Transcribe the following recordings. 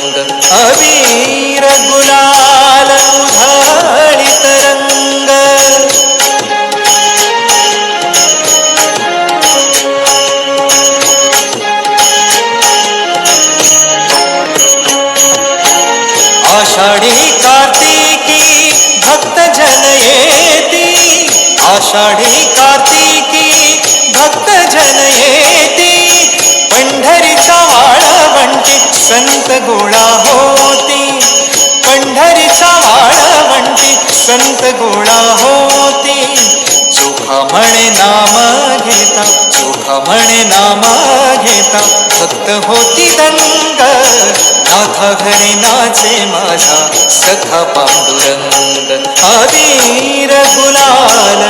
अबीर गुलाल उधळीत रंग। आषाढी कार्तिकी भक्त जन येती आषाढी गोळा होती पंढरीच्या वाळवंटी संत गोळा होती। चोखा म्हणे नाम घेता चोखा म्हणे नाम घेता। भक्त होती दंग नाथा घरी नाचे माझा, सखा पांडुरंग। अबीर गुलाल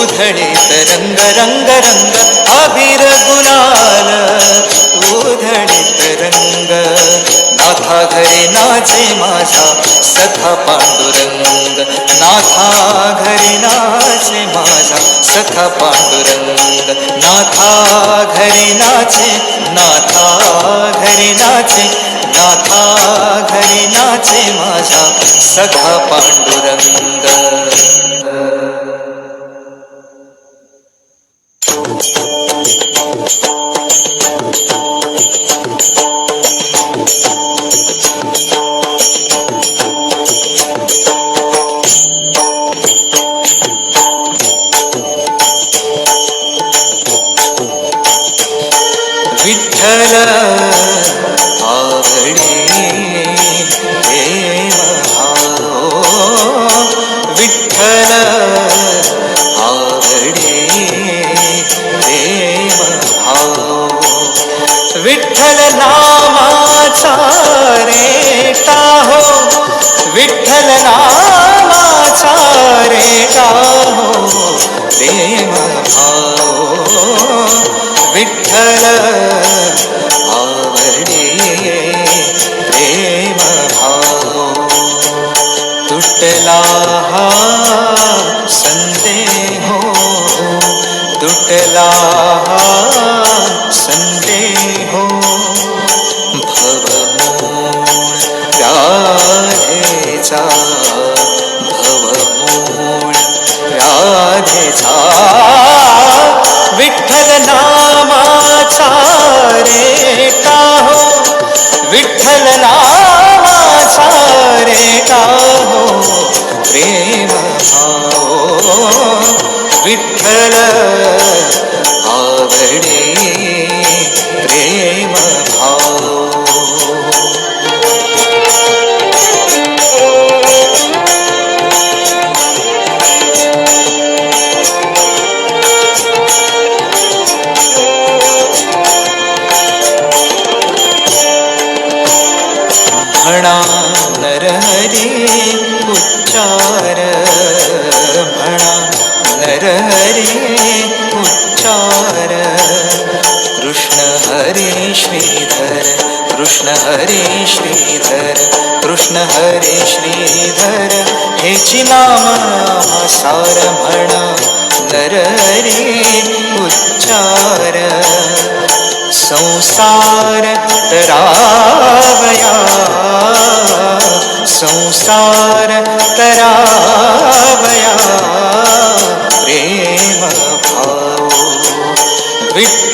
उधळीत रंग रंग रंग अबीर घरी नाचे माझा सखा पांडुरंग. नाथा घरी नाचे माझा सखा पांडुरंग. नाथा घरी नाचे नाथा घरी नाचे नाथा घरी नाचे माझा सखा पांडुरंग. विठ्ठल नामाचा रे हो विठ्ठल नामाचा रे हो प्रेम भाव विठ्ठल राधेचा भवमूळ राधेचा विठ्ठल हरे श्रीधर, कृष्ण हरे श्रीधर, कृष्ण हरे श्रीधर हेची नाम सार म्हणा नरहरी उच्चार। संसार तरावया संसार तरावया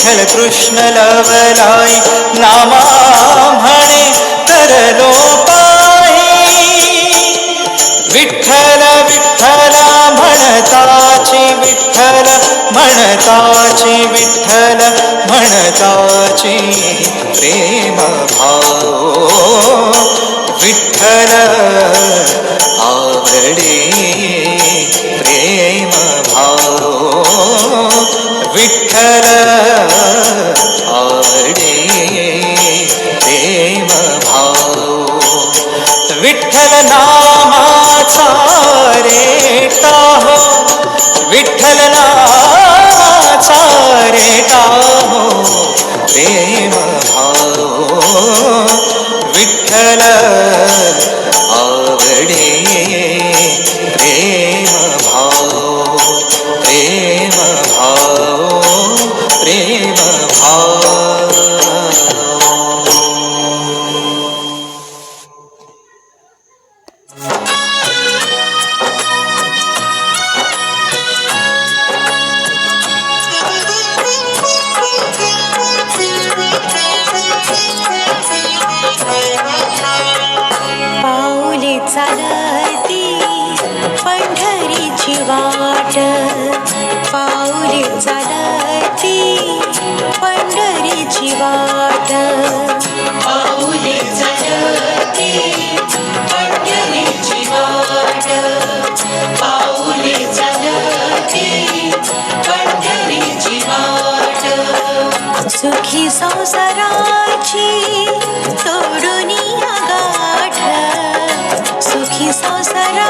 विठ्ठल कृष्ण लवलाई नामा म्हणे तरलो विठ्ठल विठ्ठल म्हणताची विठ्ठल म्हणताची विठ्ठल म्हणताची प्रेम भाव। विठ्ठल आवडी विठ्ठल आवडे प्रेम भाव विठ्ठल नामाचा रेटा हो विठ्ठल नामाचा चालायची पंढरीची वाट. पाऊले चालती पंढरीची वाट. पाऊले चालती पंढरीची वाट. सुखी संसाराची सोडून गाठ. सुखी संसारा